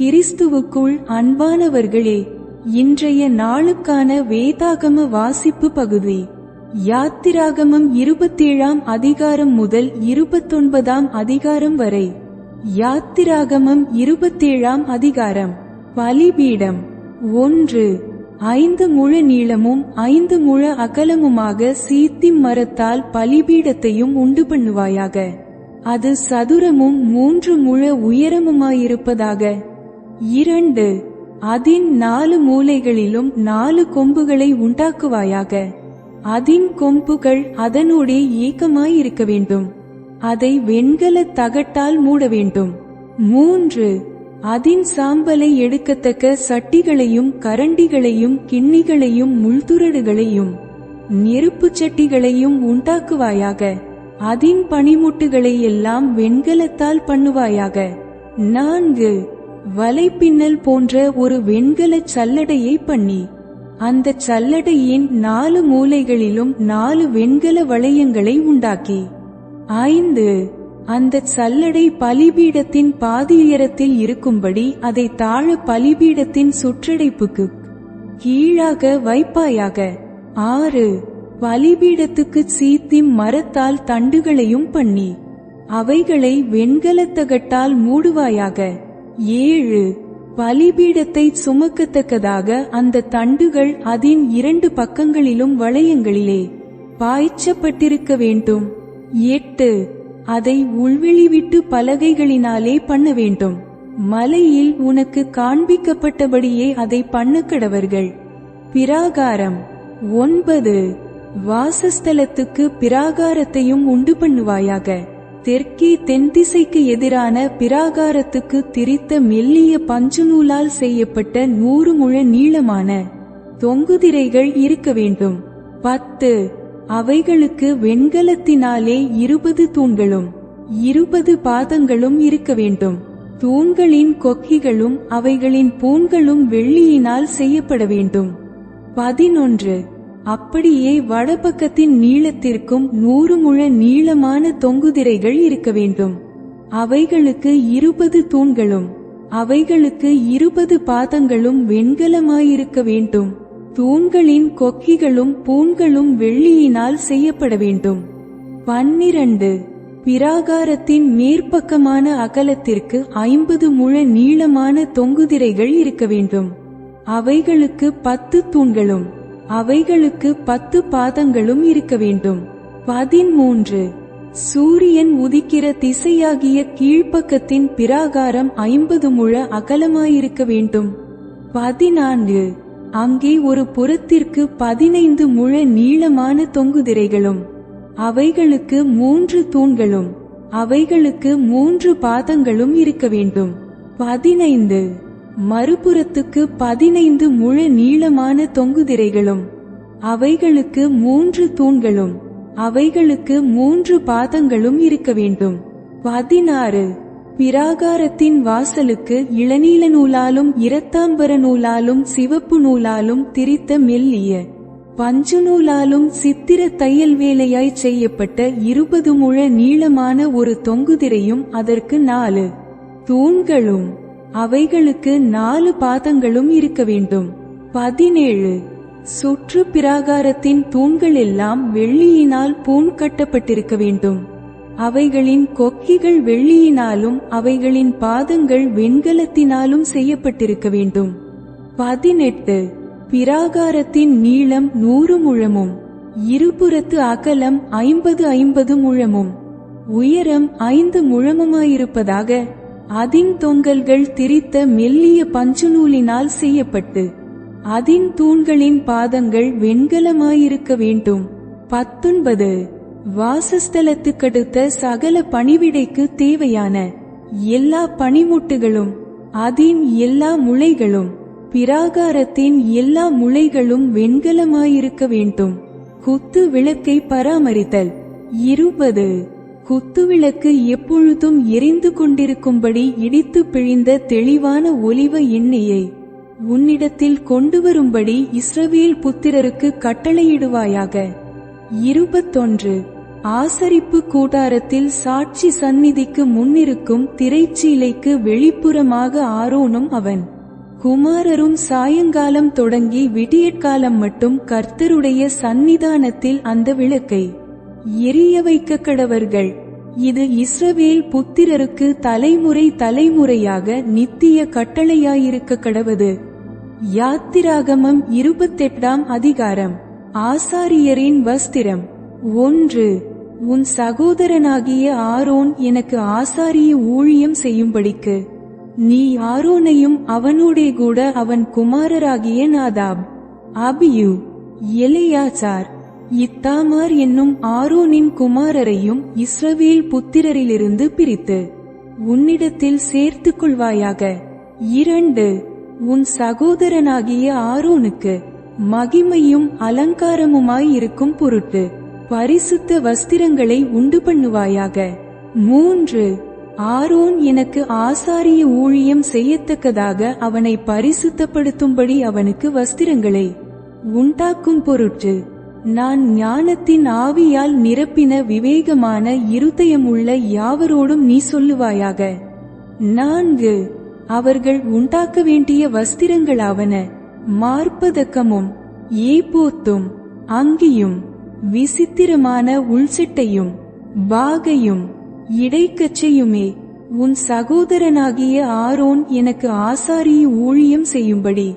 கிறிஸ்துவுக்குள் அன்பானவர்களே இன்றைய நாளுக்கான வேதாகம வாசிப்பு பகுதி. யாத்திராகமம் இருபத்தேழாம் அதிகாரம் முதல் இருபத்தொன்பதாம் அதிகாரம் வரை. யாத்திராகமம் இருபத்தேழாம் அதிகாரம். பலிபீடம். ஒன்று. ஐந்து முழ நீளமும் ஐந்து முழ அகலமுமாக சீத்திம் மரத்தால் பலிபீடத்தையும் உண்டு பண்ணுவாயாக. அது சதுரமும் மூன்று முழ உயரமுமாயிருப்பதாக இரண்டு அதின் நாலு மூலைகளிலும் நாலு கொம்புகளை உண்டாக்குவாயாக. அதின் கொம்புகள் அதனோடே ஏக்கமாயிருக்க வேண்டும். அதை வெண்கல தகட்டால் மூட வேண்டும். மூன்று அதின் சாம்பலை எடுக்கத்தக்க சட்டிகளையும் கரண்டிகளையும் கிண்ணிகளையும் முள்துரடுகளையும் நெருப்புச் சட்டிகளையும் உண்டாக்குவாயாக. அதின் பனிமுட்டுகளை எல்லாம் வெண்கலத்தால் பண்ணுவாயாக. நான்கு வலைப்பின்னல் போன்ற ஒரு வெண்கலச் சல்லடையை பண்ணி அந்த சல்லடையின் நாலு மூலைகளிலும் நாலு வெண்கல வளையங்களை உண்டாக்கி ஐந்து அந்த சல்லடை பலிபீடத்தின் பாதி உயரத்தில் இருக்கும்படி அதை தாழ பலிபீடத்தின் சுற்றடைப்புக்கு கீழாக வைப்பாயாக ஆறு பலிபீடத்துக்கு சீத்திம் மரத்தால் தண்டுகளையும் பண்ணி அவைகளை வெண்கலத்தகட்டால் மூடுவாயாக. ஏழு. பலிபீடத்தை சுமக்கத்தக்கதாக அந்த தண்டுகள் அதன் இரண்டு பக்கங்களிலும் வளையங்களிலே பாய்ச்சப்பட்டிருக்க வேண்டும். எட்டு. அதை உள்வெளிவிட்டு பலகைகளினாலே பண்ண வேண்டும். மலையில் உனக்கு காண்பிக்கப்பட்டபடியே அதை பண்ணக்கடவர்கள் பிராகாரம். ஒன்பது. வாசஸ்தலத்துக்கு பிராகாரத்தையும் உண்டு பண்ணுவாயாக. தெற்கே தென்திசைக்கு எதிரான பிராகாரத்துக்கு திரித்த மெல்லிய பஞ்சு நூலால் செய்யப்பட்ட நூறு முழ நீளமான தொங்குதிரைகள் இருக்க வேண்டும். பத்து. அவைகளுக்கு வெண்கலத்தினாலே இருபது தூண்களும் இருபது பாதங்களும் இருக்க வேண்டும். தூண்களின் கொக்கிகளும் அவைகளின் பூண்களும் வெள்ளியினால் செய்யப்பட வேண்டும். பதினொன்று. அப்படியே வடபக்கத்தின் நீளத்திற்கும் நூறு முழ நீளமான தொங்குதிரைகள் இருக்க வேண்டும். அவைகளுக்கு இருபது தூண்களும் அவைகளுக்கு இருபது பாதங்களும் வெண்கலமாயிருக்க வேண்டும். தூண்களின் கொக்கிகளும் பூண்களும் வெள்ளியினால் செய்யப்பட வேண்டும். பன்னிரண்டு பிராகாரத்தின் மேற்பக்கமான அகலத்திற்கு ஐம்பது முழ நீளமான தொங்குதிரைகள் இருக்க வேண்டும். அவைகளுக்கு பத்து தூண்களும் அவைகளுக்கு பத்து பாதங்களும் இருக்க வேண்டும். பதிமூன்று சூரியன் உதிக்கிற திசையாகிய கீழ்ப்பக்கத்தின் பிராகாரம் ஐம்பது முழ அகலமாயிருக்க வேண்டும். பதினான்கு. அங்கே ஒரு புறத்திற்கு பதினைந்து முழ நீளமான தொங்குதிரைகளும் அவைகளுக்கு மூன்று தூண்களும் அவைகளுக்கு மூன்று பாதங்களும் இருக்க வேண்டும். பதினைந்து. மறுபுறத்துக்கு பதினைந்து முழ நீளமான தொங்குதிரைகளும் அவைகளுக்கு மூன்று தூண்களும் அவைகளுக்கு மூன்று பாதங்களும் இருக்க வேண்டும். பதினாறு. பிராகாரத்தின் வாசலுக்கு இளநீல நூலாலும் இரத்தாம்பர நூலாலும் சிவப்பு நூலாலும் திரித்த மெல்லிய பஞ்சு நூலாலும் சித்திர தையல் வேலையாய் செய்யப்பட்ட இருபது முழ நீளமான ஒரு தொங்குதிரையும் அதற்கு நாலு தூண்களும். அவைகளுக்கு நாலு பாதங்களும் இருக்க வேண்டும். பதினேழு. சுற்று பிராகாரத்தின் தூண்கள் எல்லாம் வெள்ளியினால் பூண் கட்டப்பட்டிருக்க வேண்டும். அவைகளின் கொக்கிகள் வெள்ளியினாலும் அவைகளின் பாதங்கள் வெண்கலத்தினாலும் செய்யப்பட்டிருக்க வேண்டும். பதினெட்டு. பிராகாரத்தின் நீளம் நூறு முழமும். இருபுறத்து அகலம் ஐம்பது ஐம்பது முழமும். உயரம் ஐந்து முழமுமாயிருப்பதாக அதின் தொங்கல்கள் திரித்த மெல்லிய பஞ்சு நூலினால் செய்யப்பட்டு அதின் தூண்களின் பாதங்கள் வெண்கலமாயிருக்க வேண்டும். பத்தொன்பது. வாசஸ்தலத்துக்கடுத்த சகல பணிவிடைக்கு தேவையான எல்லா பனிமுட்டுகளும் அதின் எல்லா முளைகளும் பிராகாரத்தின் எல்லா முளைகளும் வெண்கலமாயிருக்க வேண்டும். குத்து விளக்கை பராமரித்தல். இருபது. குத்துவிளக்கு எப்பொழுதும் எரிந்து கொண்டிருக்கும்படி இடித்து பிழிந்த தெளிவான ஒலிவ எண்ணெயை உன்னிடத்தில் கொண்டு வரும்படி இஸ்ரவேல் புத்திரருக்கு கட்டளையிடுவாயாக. இருபத்தொன்று. ஆசரிப்பு கூடாரத்தில் சாட்சி சந்நிதிக்கு முன்னிருக்கும் திரைச்சீலைக்கு வெளிப்புறமாக ஆரோனும் அவன். குமாரரும் சாயங்காலம் தொடங்கி விடியற்காலம் மட்டும் கர்த்தருடைய சந்நிதானத்தில் அந்த விளக்கை எரிய வைக்க கடவர்கள். இது இஸ்ரவேல் புத்திரருக்கு தலைமுறை தலைமுறையாக நித்திய கட்டளையாயிருக்க கடவது. யாத்திராகமம் இருபத்தெட்டாம் அதிகாரம். ஆசாரியரின் வஸ்திரம். ஒன்று உன் சகோதரனாகிய ஆரோன் எனக்கு ஆசாரிய ஊழியம் செய்யும்படிக்கு. நீ ஆரோனையும் அவனோடே கூட அவன் குமாரராகிய நாதாப். அபியு எலையாச்சார் இத்தாமார் என்னும் ஆரோனின் குமாரரையும் இஸ்ரவேல் புத்திரரிலிருந்து பிரித்து உன்னிடத்தில் சேர்த்துக் கொள்வாயாக. இரண்டு உன் சகோதரனாகிய ஆரோனுக்கு மகிமையும் அலங்காரமுமாய் இருக்கும் பொருட்டு பரிசுத்த வஸ்திரங்களை உண்டு பண்ணுவாயாக. மூன்று ஆரோன் எனக்கு ஆசாரிய ஊழியம் செய்யத்தக்கதாக அவனை பரிசுத்தப்படுத்தும்படி அவனுக்கு வஸ்திரங்களை உண்டாக்கும் பொருட்டு நான் ஞானத்தின் ஆவியால் நிரப்பின விவேகமான இருதயமுள்ள யாவரோடும் நீ சொல்லுவாயாக. நான்கு அவர்கள் உண்டாக்க வேண்டிய வஸ்திரங்களாவன மார்பதக்கமும் ஏபோத்தும் அங்கியும் விசித்திரமான உள்சிட்டையும் பாகையும் இடைக்கச்சையுமே உன் சகோதரனாகிய ஆரோன் எனக்கு ஆசாரிய ஊழியம் செய்யும்படி.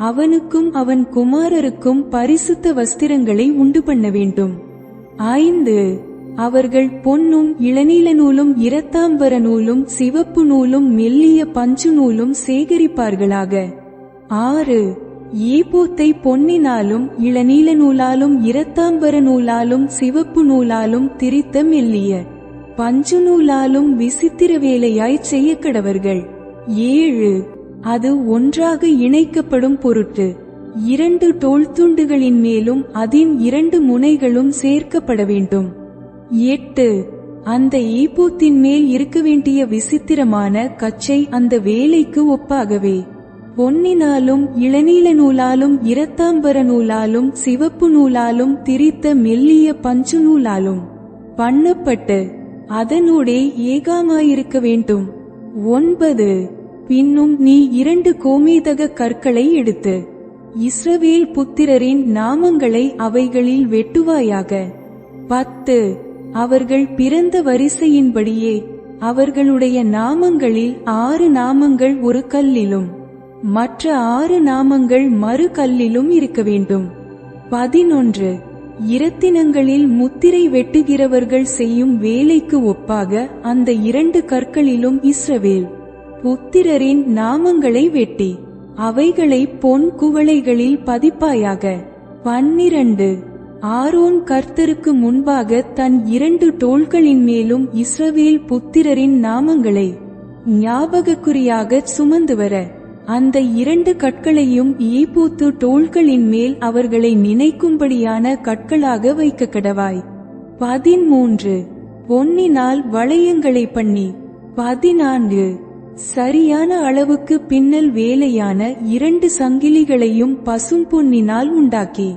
அவனுக்கும் அவன் குமாரருக்கும் பரிசுத்த வஸ்திரங்களை உண்டு பண்ண வேண்டும். ஐந்து அவர்கள் பொன்னும் இளநீல நூலும் இரத்தாம்பர நூலும் சிவப்பு நூலும் மெல்லிய பஞ்சு நூலும் சேகரிப்பார்களாக. ஆறு ஈபோத்தை பொன்னினாலும் இளநீல நூலாலும் இரத்தாம்பர நூலாலும் சிவப்பு நூலாலும் திரித்த மெல்லிய பஞ்சு நூலாலும் விசித்திர வேலையாய் செய்யக்கடவர்கள். ஏழு அது ஒன்றாக இணைக்கப்படும் பொருட்டு இரண்டு தோள் துண்டுகளின் மேலும் அதன் இரண்டு முனைகளும் சேர்க்கப்பட வேண்டும். எட்டு அந்த ஈப்பூத்தின் மேல் இருக்க வேண்டிய விசித்திரமான கச்சை அந்த வேலைக்கு ஒப்பாகவே. பொன்னினாலும் இளநீல நூலாலும் இரத்தாம்பர நூலாலும் சிவப்பு நூலாலும் திரித்த மெல்லிய பஞ்சு நூலாலும். பண்ணப்பட்டு அதனூடே ஏகாமாயிருக்க வேண்டும். ஒன்பது பின்னும் நீ இரண்டு கோமேதக கற்களை எடுத்து இஸ்ரவேல் புத்திரரின் நாமங்களை அவைகளில் வெட்டுவாயாக. பத்து அவர்கள் பிறந்த வரிசையின்படியே அவர்களுடைய நாமங்களில் ஆறு நாமங்கள் ஒரு கல்லிலும் மற்ற ஆறு நாமங்கள் மறு கல்லிலும் இருக்க வேண்டும். பதினொன்று இரத்தினங்களில் முத்திரை வெட்டுகிறவர்கள் செய்யும் வேலைக்கு ஒப்பாக அந்த இரண்டு கற்களிலும் இஸ்ரவேல் புத்திரரின் நாமங்களை வெட்டி அவைகளை பொன் குவளைகளில் பதிப்பாயாக. பன்னிரண்டு. ஆரோன் கர்த்தருக்கு முன்பாக தன் இரண்டு டோள்களின் மேலும் இஸ்ரவேல் புத்திரரின் நாமங்களை ஞாபகக்குறியாக சுமந்து வர அந்த இரண்டு கற்களையும் ஈபூத்து டோள்களின் மேல் அவர்களை நினைக்கும்படியான கற்களாக வைக்க கடவாய். பதிமூன்று. பொன்னினால் வளையங்களை பண்ணி. பதினான்கு. சரியான அளவுக்கு பின்னல் வேலையான இரண்டு சங்கிலிகளையும் பசும் பொன்னினால் உண்டாக்கி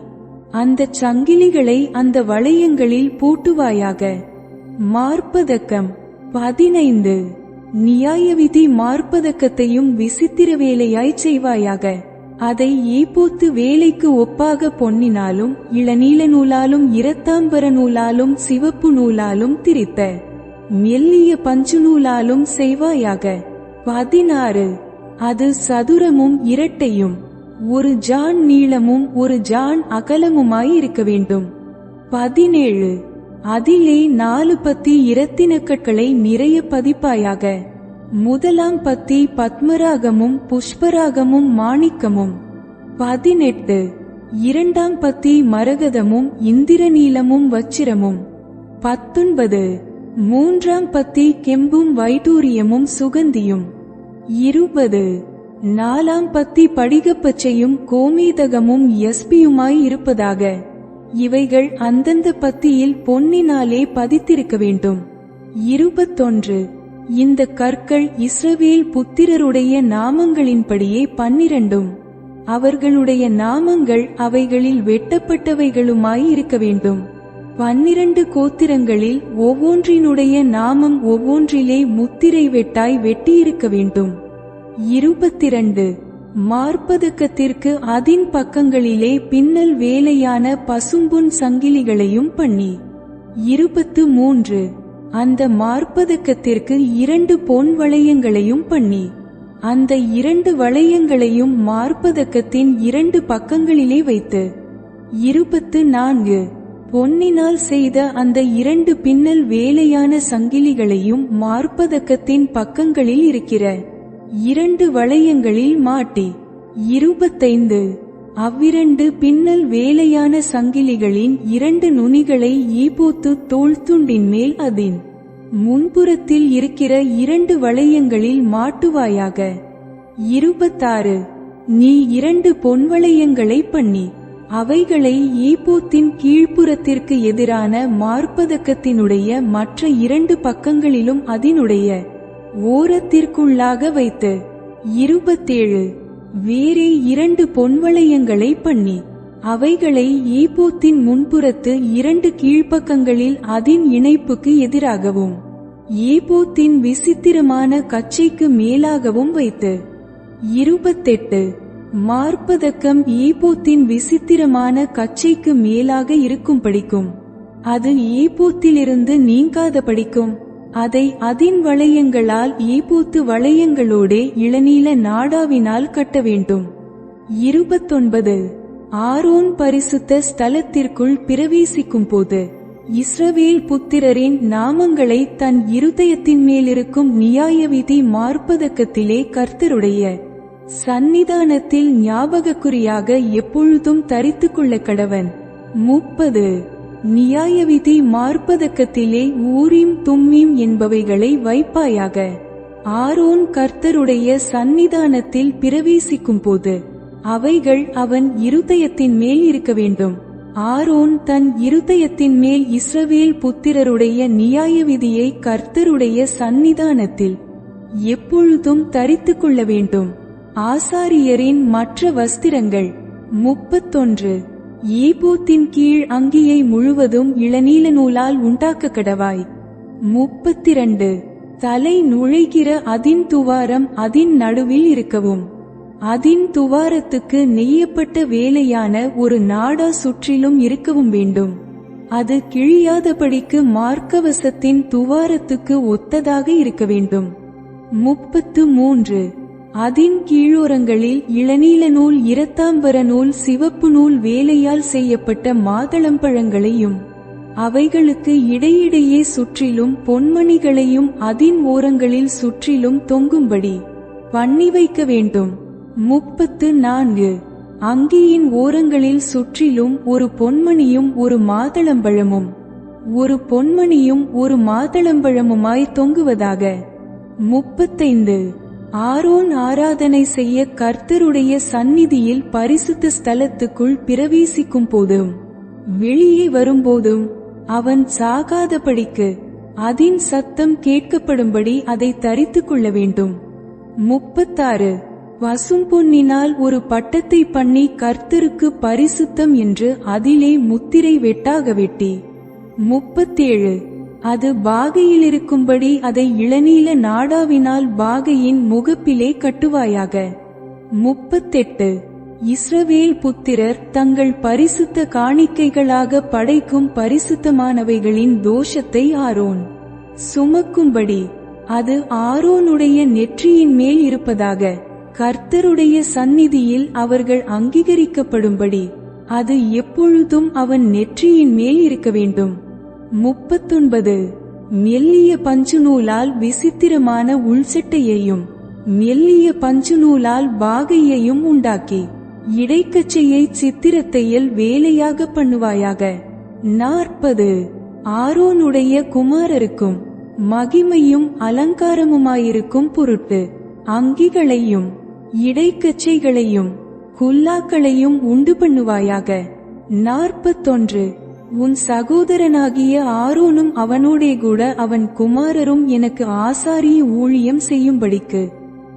அந்த சங்கிலிகளை அந்த வளையங்களில் பூட்டுவாயாக. மார்பதக்கம் பதினைந்து. நியாயவிதி மார்பதக்கத்தையும் விசித்திர வேலையாய் செய்வாயாக. அதை ஈப்போத்து வேலைக்கு ஒப்பாக பொன்னினாலும் இளநீல நூலாலும் இரத்தாம்பர நூலாலும் சிவப்பு நூலாலும் திரித்த மெல்லிய பஞ்சு நூலாலும் செய்வாயாக. பதினாறு. அது சதுரமும் இரட்டையும். ஒரு ஜான் நீளமும் ஒரு ஜான் அகலமுமாய் இருக்க வேண்டும். பதினேழு. அதிலே நாலு பத்தி இரத்தினக்கற்களை நிறைய பதிப்பாயாக. முதலாம் பத்தி பத்மராகமும் புஷ்பராகமும் மாணிக்கமும். பதினெட்டு. இரண்டாம் பத்தி மரகதமும் இந்திரநீலமும் வச்சிரமும். பத்தொன்பது. மூன்றாம் பத்தி கெம்பும் வைடூரியமும் சுகந்தியும். இருபது. நாலாம் பத்தி படிகப்பச்சையும் கோமீதகமும் எஸ்பியுமாய் இருப்பதாக. இவைகள் அந்தந்த பத்தியில் பொன்னினாலே பதித்திருக்க வேண்டும். இருபத்தொன்று. இந்த கற்கள் இஸ்ரவேல் புத்திரருடைய நாமங்களின்படியே பன்னிரண்டும். அவர்களுடைய நாமங்கள் அவைகளில் வெட்டப்பட்டவைகளுமாய் இருக்க வேண்டும். பன்னிரண்டு கோத்திரங்களில் ஒவ்வொன்றினுடைய நாமம் ஒவ்வொன்றிலே முத்திரை வெட்டாய் வெட்டியிருக்க வேண்டும். இருபத்திரண்டு. மார்பதக்கத்திற்கு அதின் பக்கங்களிலே பின்னல் வேலையான பசும்பொன் சங்கிலிகளையும் பண்ணி. இருபத்து மூன்று அந்த மார்பதக்கத்திற்கு இரண்டு பொன் வளையங்களையும் பண்ணி. அந்த இரண்டு வளையங்களையும் மார்பதக்கத்தின் இரண்டு பக்கங்களிலே வைத்து. இருபத்து நான்கு. பொன்னினால் செய்த அந்த இரண்டு பின்னல் வேலையான சங்கிலிகளையும் மார்பதக்கத்தின் பக்கங்களில் இருக்கிற இரண்டு வளையங்களில் மாட்டி. இருபத்தைந்து. அவ்விரண்டு பின்னல் வேலையான சங்கிலிகளின் இரண்டு நுனிகளை ஈபோத்து தோள்துண்டின் மேல் அதின். முன்புறத்தில் இருக்கிற இரண்டு வளையங்களில் மாட்டுவாயாக. இருபத்தாறு. நீ இரண்டு பொன் வளையங்களை பண்ணி. அவைகளை ஈப்போத்தின் கீழ்ப்புறத்திற்கு எதிரான மார்பதக்கத்தினுடைய மற்ற இரண்டு பக்கங்களிலும் அதனுடைய ஓரத்திற்குள்ளாக வைத்து இருபத்தேழு வேறே இரண்டு பொன்வளையங்களை பண்ணி அவைகளை ஈப்போத்தின் முன்புறத்து இரண்டு கீழ்ப்பக்கங்களில் அதின் இணைப்புக்கு எதிராகவும் ஈப்போத்தின் விசித்திரமான கச்சைக்கு மேலாகவும் வைத்து இருபத்தெட்டு மார்பதக்கம் ஈபோத்தின் விசித்திரமான கச்சைக்கு மேலாக இருக்கும் படிக்கும். அது ஈபோத்திலிருந்து நீங்காத படிக்கும். அதை அதின் வளையங்களால் ஈபோத்து வளையங்களோடே இளநீல நாடாவினால் கட்ட வேண்டும். இருபத்தொன்பது. ஆரோன் பரிசுத்த ஸ்தலத்திற்குள் பிரவேசிக்கும் போது இஸ்ரவேல் புத்திரரின் நாமங்களை தன் இருதயத்தின் மேலிருக்கும் நியாயவிதி மார்பதக்கத்திலே கர்த்தருடைய சந்நிதானத்தில் ஞாபகக்குறியாக எப்பொழுதும் தரித்துக் கொள்ள கடவன். முப்பது. நியாயவிதி மார்பதக்கத்திலே ஊரீம் தும்மீம் என்பவைகளை வைப்பாயாக. ஆரோன் கர்த்தருடைய சந்நிதானத்தில் பிரவேசிக்கும் போது அவைகள் அவன் இருதயத்தின் மேல் இருக்க வேண்டும். ஆரோன் தன் இருதயத்தின் மேல் இஸ்ரவேல் புத்திரருடைய நியாயவிதியை கர்த்தருடைய சந்நிதானத்தில் எப்பொழுதும் தரித்துக் கொள்ள வேண்டும். ஆசாரியரின் மற்ற வஸ்திரங்கள். முப்பத்தொன்று. ஈபோத்தின் கீழ் அங்கியை முழுவதும் இளநீல நூலால் உண்டாக்க கடவாய். முப்பத்திரண்டு. தலை நுழைகிற அதின் துவாரம் அதின் நடுவில் இருக்கவும். அதின் துவாரத்துக்கு நெய்யப்பட்ட வேலையான ஒரு நாடா சுற்றிலும் இருக்கவும் வேண்டும். அது கிழியாதபடிக்கு மார்க்கவசத்தின் துவாரத்துக்கு ஒத்ததாக இருக்க வேண்டும். முப்பத்து மூன்று. அதின் கீழோரங்களில் இளநீல நூல் இரத்தாம்பர நூல் சிவப்பு நூல் வேலையால் செய்யப்பட்ட மாதளம்பழங்களையும் அவைகளுக்கு இடையிடையே சுற்றிலும் பொன்மணிகளையும் அதின் ஓரங்களில் சுற்றிலும் தொங்கும்படி பண்ணி வைக்க வேண்டும். முப்பத்து நான்கு. அங்கியின் ஓரங்களில் சுற்றிலும் ஒரு பொன்மணியும் ஒரு மாதளம்பழமும் ஒரு பொன்மணியும் ஒரு மாதளம்பழமுமாய் தொங்குவதாக. முப்பத்தைந்து. ஆரோன் ஆராதனை செய்ய கர்த்தருடைய சந்நிதியில் பரிசுத்த ஸ்தலத்துக்குள் பிரவேசிக்கும் போதும் வெளியே வரும்போதும் அவன் சாகாதபடிக்கு அதின் சத்தம் கேட்கப்படும்படி அதை தரித்துக் கொள்ள வேண்டும். முப்பத்தாறு. பசும் பொன்னினால் ஒரு பட்டத்தை பண்ணி கர்த்தருக்கு பரிசுத்தம் என்று அதிலே முத்திரை வெட்டாக வெட்டி. முப்பத்தேழு. அது பாகையில் இருக்கும்படி அதை இளநீல நாடாவினால் பாகையின் முகப்பிலே கட்டுவாயாக. முப்பத்தெட்டு. இஸ்ரவேல் புத்திரர் தங்கள் பரிசுத்த காணிக்கைகளாக படைக்கும் பரிசுத்தமானவைகளின் தோஷத்தை ஆரோன். சுமக்கும்படி அது ஆரோனுடைய நெற்றியின் மேல் இருப்பதாக. கர்த்தருடைய சந்நிதியில் அவர்கள் அங்கீகரிக்கப்படும்படி அது எப்பொழுதும் அவன் நெற்றியின் மேல் இருக்க வேண்டும். முப்பத்தொன்பது. மெல்லிய பஞ்சு நூலால் விசித்திரமான உள்சட்டையையும் மெல்லிய பஞ்சு நூலால் பாகையையும் உண்டாக்கி இடைக்கச்சையை சித்திரத்தையில் வேலையாக பண்ணுவாயாக. நாற்பது. ஆரோனுடைய குமாரருக்கும் மகிமையும் அலங்காரமுமாயிருக்கும் பொருட்டு அங்கிகளையும் இடைக்கச்சைகளையும் குல்லாக்களையும் உண்டு பண்ணுவாயாக. நாற்பத்தொன்று. உன் சகோதரனாகிய ஆரோனும் அவனோடே கூட அவன் குமாரரும் எனக்கு ஆசாரிய ஊழியம் செய்யும்படிக்கு.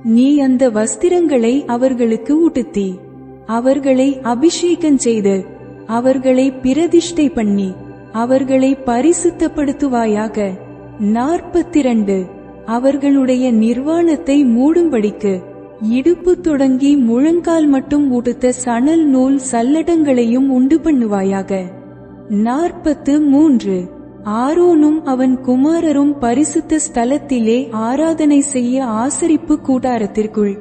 நீ அந்த வஸ்திரங்களை அவர்களுக்கு ஊட்டுத்தி. அவர்களை அபிஷேகம் செய்து. அவர்களை பிரதிஷ்டை பண்ணி. அவர்களை பரிசுத்தப்படுத்துவாயாக. நாற்பத்திரண்டு. அவர்களுடைய நிர்வாணத்தை மூடும்படிக்கு. இடுப்பு தொடங்கி முழங்கால் மட்டும் உடுத்த சணல் நூல் சல்லடங்களையும் உண்டு பண்ணுவாயாக. நாற்பத்து மூன்று. ஆரோனும் அவன் குமாரரும் பரிசுத்த ஸ்தலத்திலே ஆராதனை செய்ய ஆசரிப்பு கூடாரத்திற்குள்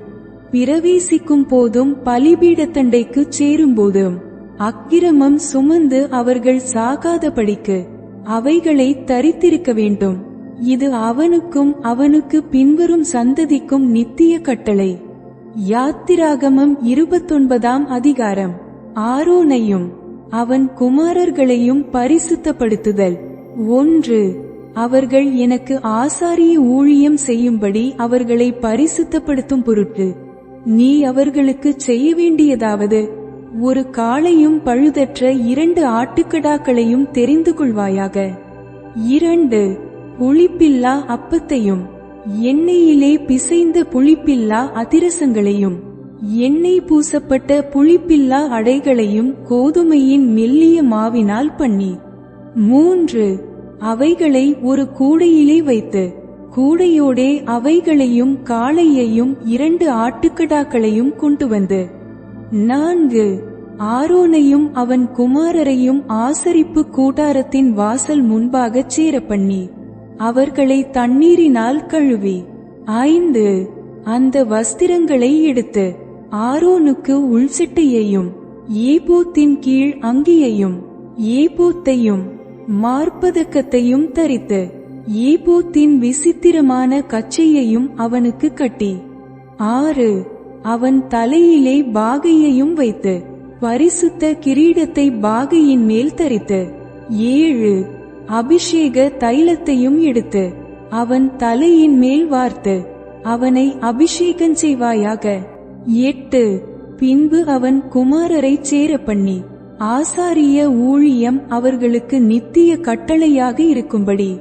பிரவேசிக்கும் போதும் பலிபீடத்தண்டைக்கு சேரும்போதும் அக்கிரமம் சுமந்து அவர்கள் சாகாதபடிக்கு அவைகளை தரித்திருக்க வேண்டும். இது அவனுக்கும் அவனுக்கு பின்வரும் சந்ததிக்கும் நித்திய கட்டளை. யாத்திராகமம் இருபத்தொன்பதாம் அதிகாரம். ஆரோனையும் அவன் குமாரர்களையும் பரிசுத்தப்படுத்துதல். ஒன்று அவர்கள் எனக்கு ஆசாரிய ஊழியம் செய்யும்படி அவர்களை பரிசுத்தப்படுத்தும் பொருட்டு. நீ அவர்களுக்கு செய்ய வேண்டியதாவது ஒரு காளையும் பழுதற்ற இரண்டு ஆட்டுக்கடாக்களையும் தெரிந்து கொள்வாயாக. இரண்டு புளிப்பில்லா அப்பத்தையும் எண்ணெயிலே பிசைந்த புளிப்பில்லா அதிரசங்களையும். எண்ணெய் பூசப்பட்ட புளிப்பில்லா அடைகளையும் கோதுமையின் மெல்லிய மாவினால் பண்ணி. மூன்று அவைகளை ஒரு கூடையிலே வைத்து கூடையோடே அவைகளையும் காளையையும் இரண்டு ஆட்டுக்கடாக்களையும் கொண்டு வந்து. நான்கு ஆரோனையும் அவன் குமாரரையும் ஆசரிப்பு கூடாரத்தின் வாசல் முன்பாகச் சேர பண்ணி அவர்களை தண்ணீரினால் கழுவி. ஐந்து அந்த வஸ்திரங்களை எடுத்து ஆரோனுக்கு உள்சிட்டையையும் ஏபோத்தின் கீழ் அங்கியையும் ஏபோத்தையும் மார்பதக்கத்தையும் தரித்து ஏபோத்தின் விசித்திரமான கச்சையையும் அவனுக்கு கட்டி ஆறு அவன் தலையிலே பாகையையும் வைத்து பரிசுத்த கிரீடத்தை பாகையின் மேல் தரித்து ஏழு அபிஷேக தைலத்தையும் எடுத்து அவன் தலையின் மேல் வார்த்து அவனை அபிஷேகம் செய்வாயாக. எட்டு பின்பு அவன் குமாரரைச் சேர பண்ணி ஆசாரிய ஊழியம் அவர்களுக்கு நித்திய கட்டளையாக இருக்கும்படி.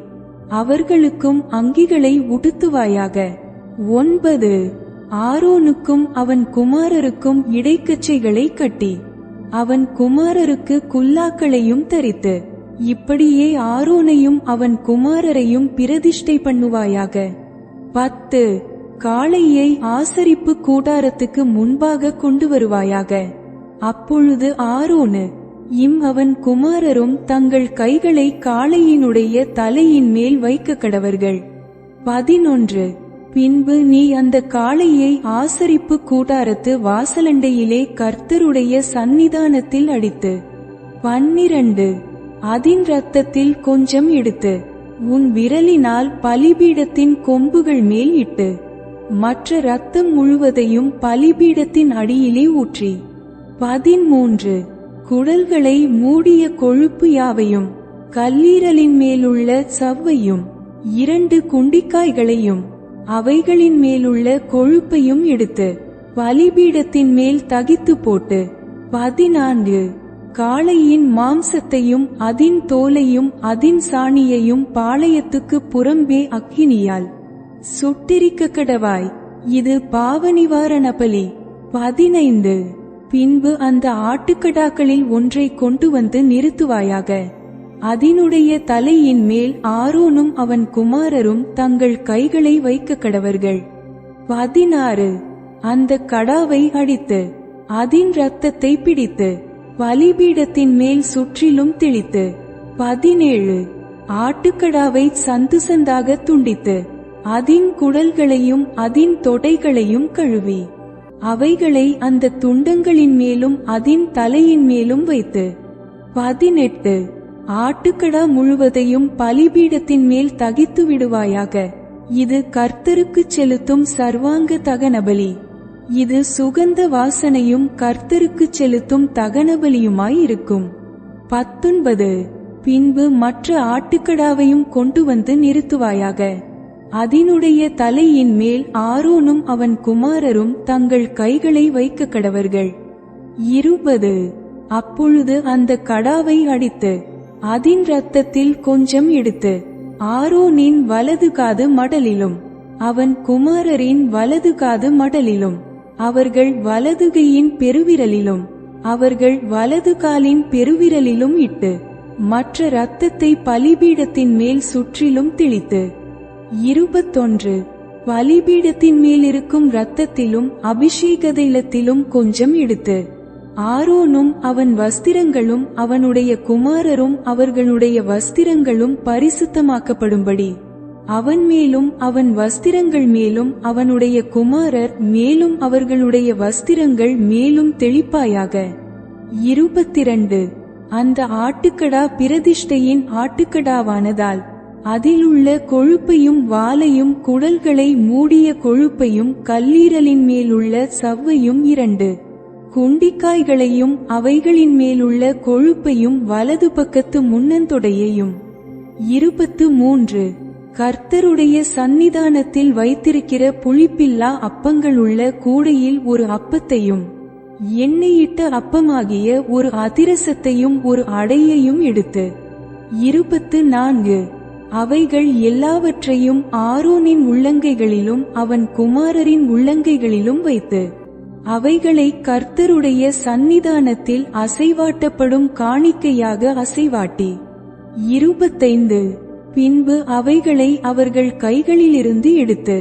அவர்களுக்கும் அங்கிகளை உடுத்துவாயாக. ஒன்பது. ஆரோனுக்கும் அவன் குமாரருக்கும் இடைக்கச்சைகளை கட்டி. அவன் குமாரருக்கு குல்லாக்களையும் தரித்து. இப்படியே ஆரோனையும் அவன் குமாரரையும் பிரதிஷ்டை பண்ணுவாயாக. பத்து. காளையை ஆசரிப்பு கூடாரத்துக்கு முன்பாக கொண்டு வருவாயாக. அப்பொழுது ஆரோனு இம் அவன் குமாரரும் தங்கள் கைகளை காளையினுடைய தலையின் மேல் வைக்க கடவர்கள். பதினொன்று பின்பு நீ அந்த காளையை ஆசரிப்பு கூடாரத்து வாசலண்டையிலே கர்த்தருடைய சந்நிதானத்தில் அடித்து. பன்னிரண்டு அதின் ரத்தத்தில் கொஞ்சம் எடுத்து உன் விரலினால் பலிபீடத்தின் கொம்புகள் மேல் இட்டு. மற்ற ரத்தம் முழுவதையும் பலிபீடத்தின் அடியிலே ஊற்றி. பதிமூன்று குடல்களை மூடிய கொழுப்பு யாவையும் கல்லீரலின் மேலுள்ள சவ்வையும் இரண்டு குண்டிக்காய்களையும் அவைகளின் மேலுள்ள கொழுப்பையும் எடுத்து பலிபீடத்தின் மேல் தகித்து போட்டு. பதினான்கு. காளையின் மாம்சத்தையும் அதின் தோலையும் அதின் சாணியையும் பாளையத்துக்கு புறம்பே அக்கினியால் சுட்டிரிக்க கடவாய் இது பாவ நிவாரண பலி பதினைந்து. பின்பு அந்த ஆட்டுக்கடாக்களில் ஒன்றை கொண்டு வந்து நிறுத்துவாயாக. அதனுடைய தலையின் மேல் ஆரோனும் அவன் குமாரரும் தங்கள் கைகளை வைக்க கடவர்கள் பதினாறு. அந்த கடாவை அடித்து அதின் ரத்தத்தை பிடித்து பலிபீடத்தின் மேல் சுற்றிலும் தெளித்து. பதினேழு. ஆட்டுக்கடாவை சந்து சந்தாக துண்டித்து அதின் குடல்களையும் அதின் தொடைகளையும் கழுவி. அவைகளை அந்த துண்டங்களின் மேலும் அதின் தலையின் மேலும் வைத்து பதினெட்டு ஆட்டுக்கடா முழுவதையும் பலிபீடத்தின் மேல் தகித்து விடுவாயாக. இது கர்த்தருக்கு செலுத்தும் சர்வாங்க தகனபலி. இது சுகந்த வாசனையும் கர்த்தருக்கு செலுத்தும் தகனபலியுமாய் இருக்கும். பத்தொன்பது பின்பு மற்ற ஆட்டுக்கடாவையும் கொண்டு வந்து நிறுத்துவாயாக. அதனுடைய தலையின் மேல் ஆரோனும் அவன் குமாரரும் தங்கள் கைகளை வைக்க கடவர்கள். இருபது. அப்பொழுது அந்த கடாவை அடித்து அதின் ரத்தத்தில் கொஞ்சம் எடுத்து ஆரோனின் வலது காது மடலிலும் அவன் குமாரரின் வலது காது மடலிலும் அவர்கள் வலதுகையின் பெருவிரலிலும் அவர்கள் வலது காலின் பெருவிரலிலும் இட்டு மற்ற இரத்தத்தை பலிபீடத்தின் மேல் சுற்றிலும் திளித்து இருபத்தொன்று. பலிபீடத்தின் மேல் இருக்கும் இரத்தத்திலும் அபிஷேக தைலத்திலும் கொஞ்சம் எடுத்து. ஆரோனும் அவன் வஸ்திரங்களும் அவனுடைய குமாரரும் அவர்களுடைய வஸ்திரங்களும் பரிசுத்தமாக்கப்படும்படி. அவன் மேலும் அவன் வஸ்திரங்கள் மேலும் அவனுடைய குமாரர் மேலும் அவர்களுடைய வஸ்திரங்கள் மேலும் தெளிப்பாயாக. இருபத்திரண்டு. அந்த ஆட்டுக்கடா பிரதிஷ்டையின் ஆட்டுக்கடாவானதால் அதிலுள்ள கொழுப்பையும் வாலையும் குடல்களை மூடிய கொழுப்பையும் கல்லீரலின் மேலுள்ள சவ்வையும் இரண்டு. குண்டிக்காய்களையும் அவைகளின் மேலுள்ள கொழுப்பையும் வலது பக்கத்து முன்னந்தொடையையும். இருபத்து மூன்று. கர்த்தருடைய சந்நிதானத்தில் வைத்திருக்கிற புளிப்பில்லா அப்பங்களுள்ள கூடையில் ஒரு அப்பத்தையும் எண்ணெயிட்ட அப்பமாகிய ஒரு அதிரசத்தையும் ஒரு அடையையும் எடுத்து. இருபத்து நான்கு. அவைகள் எல்லாவற்றையும் ஆரோனின் உள்ளங்கைகளிலும் அவன் குமாரரின் உள்ளங்கைகளிலும் வைத்து அவைகளை கர்த்தருடைய சந்நிதானத்தில் அசைவாட்டப்படும் காணிக்கையாக அசைவாட்டி. இருபத்தைந்து. பின்பு அவைகளை அவர்கள் கைகளிலிருந்து எடுத்து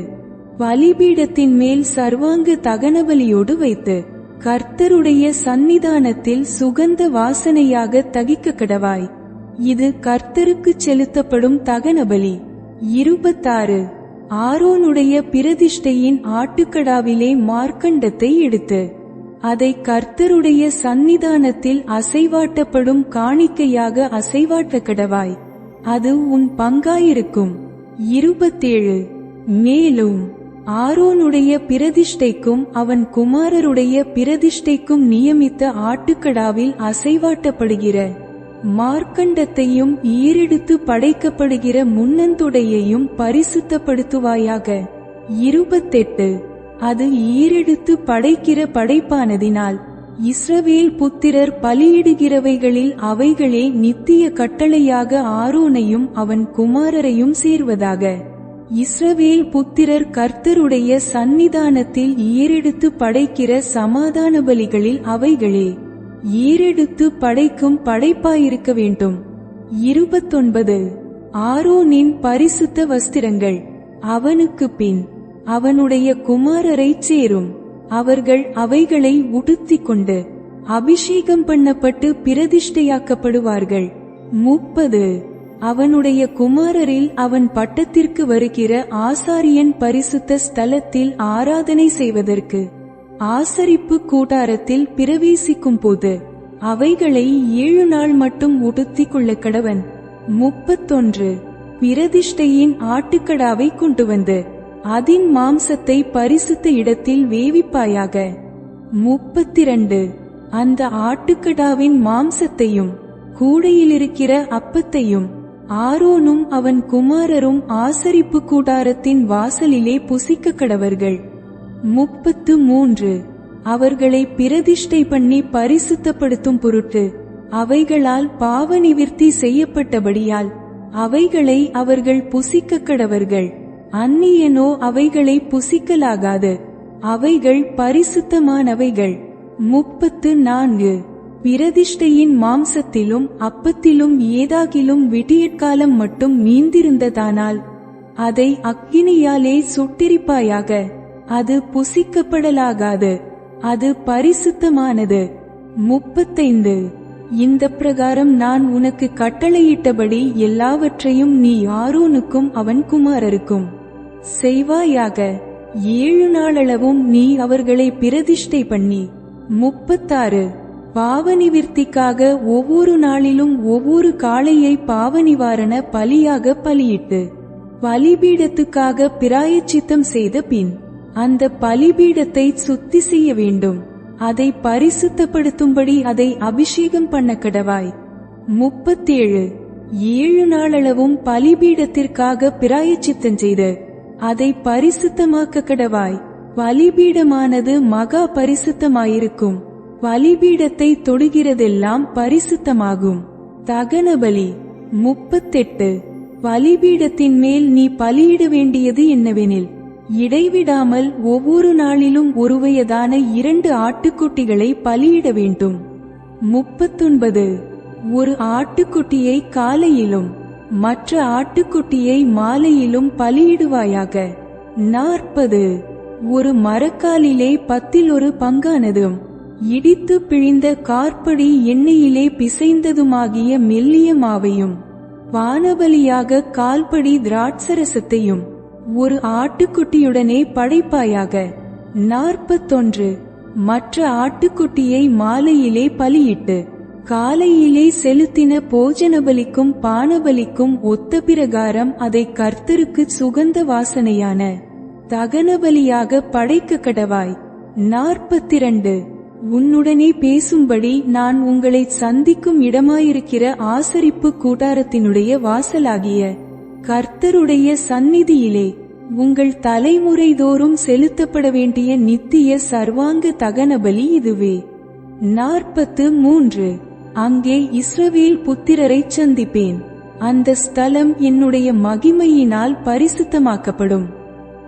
பலிபீடத்தின் மேல் சர்வாங்க தகனபலியோடு வைத்து கர்த்தருடைய சந்நிதானத்தில் சுகந்த வாசனையாக தகிக்க கடவாய் இது கர்த்தருக்குச் செலுத்தப்படும் தகனபலி. இருபத்தாறு. ஆரோனுடைய பிரதிஷ்டையின் ஆட்டுக்கடாவிலே மார்க்கண்டத்தை எடுத்து அதை கர்த்தருடைய சந்நிதானத்தில் அசைவாட்டப்படும் காணிக்கையாக அசைவாட்ட கடவாய். அது உன் பங்காயிருக்கும். இருபத்தேழு. மேலும் ஆரோனுடைய பிரதிஷ்டைக்கும் அவன் குமாரருடைய பிரதிஷ்டைக்கும் நியமித்த ஆட்டுக்கடாவில் அசைவாட்டப்படுகிற மார்க்கண்டத்தையும் ஈரெடுத்து படைக்கப்படுகிற முன்னந்துடையையும் பரிசுத்தப்படுத்துவாயாக. இருபத்தெட்டு. அது ஈரெடுத்து படைக்கிற படைப்பானதினால் இஸ்ரவேல் புத்திரர் பலியிடுகிறவைகளில் அவைகளே நித்திய கட்டளையாக ஆரோனையும் அவன் குமாரரையும் சேர்வதாக. இஸ்ரவேல் புத்திரர் கர்த்தருடைய சந்நிதானத்தில் ஈரெடுத்து படைக்கிற சமாதான பலிகளில் அவைகளே. ஈரெடுத்து படைக்கும் படைப்பாயிருக்க வேண்டும். இருபத்தொன்பது. ஆரோனின் பரிசுத்த வஸ்திரங்கள் அவனுக்கு பின் அவனுடைய குமாரரைச் சேரும். அவர்கள் அவைகளை உடுத்திக் கொண்டு அபிஷேகம் பண்ணப்பட்டு பிரதிஷ்டையாக்கப்படுவார்கள். முப்பது. அவனுடைய குமாரரில் அவன் பட்டத்திற்கு வருகிற ஆசாரியன் பரிசுத்த ஸ்தலத்தில் ஆராதனை செய்வதற்கு ஆசரிப்பு கூடாரத்தில் பிரவேசிக்கும் போது அவைகளை ஏழு நாள் மட்டும் உடுத்திக் கொள்ள கடவன். முப்பத்தொன்று. பிரதிஷ்டையின் ஆட்டுக்கடாவை கொண்டு வந்து அதின் மாம்சத்தை பரிசுத்த இடத்தில் வேவிப்பாயாக. முப்பத்திரண்டு. அந்த ஆட்டுக்கடாவின் மாம்சத்தையும் கூடையிலிருக்கிற அப்பத்தையும் ஆரோனும் அவன் குமாரரும் ஆசரிப்பு கூடாரத்தின் வாசலிலே புசிக்க கடவர்கள். முப்பத்து மூன்று அவர்களை பிரதிஷ்டை பண்ணி பரிசுத்தப்படுத்தும் பொருட்டு அவைகளால் பாவ நிவிற்த்தி செய்யப்பட்டபடியால் அவைகளை அவர்கள் புசிக்க கடவர்கள். அந்நியனோ அவைகளை புசிக்கலாகாது. அவைகள் பரிசுத்தமானவைகள். முப்பத்து நான்கு பிரதிஷ்டையின் மாம்சத்திலும் அப்பத்திலும் ஏதாகிலும் விடியற்காலம் மட்டும் மீந்திருந்ததானால் அதை அக்கினியாலே சுட்டிரிப்பாயாக. அது புசிக்கப்படலாகாது. அது பரிசுத்தமானது. முப்பத்தைந்து. இந்த பிரகாரம் நான் உனக்கு கட்டளையிட்டபடி எல்லாவற்றையும் நீ ஆரோனுக்கும் அவன் குமாரருக்கும். செய்வாயாக. ஏழு நாளளவும் நீ அவர்களை பிரதிஷ்டை பண்ணி. முப்பத்தாறு. பாவநிவிர்த்திக்காக ஒவ்வொரு நாளிலும் ஒவ்வொரு காளையை பாவ நிவாரண பலியாக பலியிட்டு. பலிபீடத்துக்காக பிராயச்சித்தம் செய்த பின். அந்த பலிபீடத்தை சுத்தி செய்ய வேண்டும். அதை பரிசுத்தப்படுத்தும்படி அதை அபிஷேகம் பண்ண கடவாய். முப்பத்தேழு. ஏழு நாளளவும் பலிபீடத்திற்காக பிராயச்சித்தம் செய்து. அதை பரிசுத்தமாக்க கடவாய். பலிபீடமானது மகா பரிசுத்தமாயிருக்கும். பலிபீடத்தை தொடுகிறதெல்லாம் பரிசுத்தமாகும். தகனபலி முப்பத்தெட்டு. பலிபீடத்தின் மேல் நீ பலியிட வேண்டியது என்னவெனில்? இடைவிடாமல் ஒவ்வொரு நாளிலும் ஒருவயதான இரண்டு ஆட்டுக்குட்டிகளை பலியிட வேண்டும். முப்பத்தொன்பது. ஒரு ஆட்டுக்குட்டியை காலையிலும் மற்ற ஆட்டுக்குட்டியை மாலையிலும் பலியிடுவாயாக. நாற்பது. ஒரு மரக்காலிலே பத்தில் ஒரு பங்கானதும் இடித்து பிழிந்த கார்படி எண்ணெயிலே பிசைந்ததுமாகிய மெல்லிய மாவையும் வானபலியாக கால்படி திராட்சரசத்தையும் ஒரு ஆட்டுக்குட்டியுடனே படைப்பாயாக. நாற்பத்தொன்று. மற்ற ஆட்டுக்குட்டியை மாலையிலே பலியிட்டு காலையிலே செலுத்தின போஜனபலிக்கும் பானபலிக்கும் ஒத்த பிரகாரம் அதை கர்த்தருக்கு சுகந்த வாசனையான தகனபலியாக படைக்க கடவாய். நாற்பத்திரண்டு. உன்னுடனே பேசும்படி நான் உங்களை சந்திக்கும் இடமாயிருக்கிற ஆசரிப்பு கூட்டாரத்தினுடைய வாசலாகிய கர்த்தருடைய சந்நிதியிலே உங்கள் தலைமுறை தோறும் செலுத்தப்பட வேண்டிய நித்திய சர்வாங்க தகனபலி இதுவே. நாற்பத்து மூன்று. அங்கே இஸ்ரவேல் புத்திரரைச் சந்திப்பேன். அந்த ஸ்தலம் என்னுடைய மகிமையினால் பரிசுத்தமாக்கப்படும்.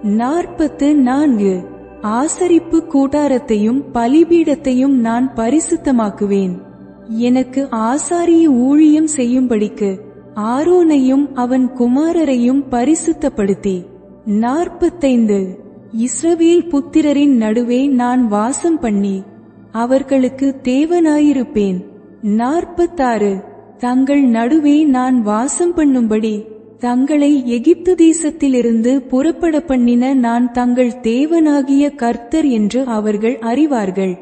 நாற்பத்து நான்கு. ஆசரிப்பு கூட்டாரத்தையும் பலிபீடத்தையும் நான் பரிசுத்தமாக்குவேன். எனக்கு ஆசாரிய ஊழியம் செய்யும்படிக்கு ஆரோனையும் அவன் குமாரரையும் பரிசுத்தப்படுத்தி. நாற்பத்தைந்து. இஸ்ரவேல் புத்திரரின் நடுவே நான் வாசம் பண்ணி அவர்களுக்கு தேவனாயிருப்பேன். நாற்பத்தாறு. தங்கள் நடுவே நான் வாசம் பண்ணும்படி தங்களை எகிப்து தேசத்திலிருந்து புறப்பட பண்ணின நான் தங்கள் தேவனாகிய கர்த்தர் என்று அவர்கள் அறிவார்கள்.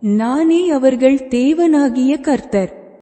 நானே அவர்கள் தேவனாகிய கர்த்தர்.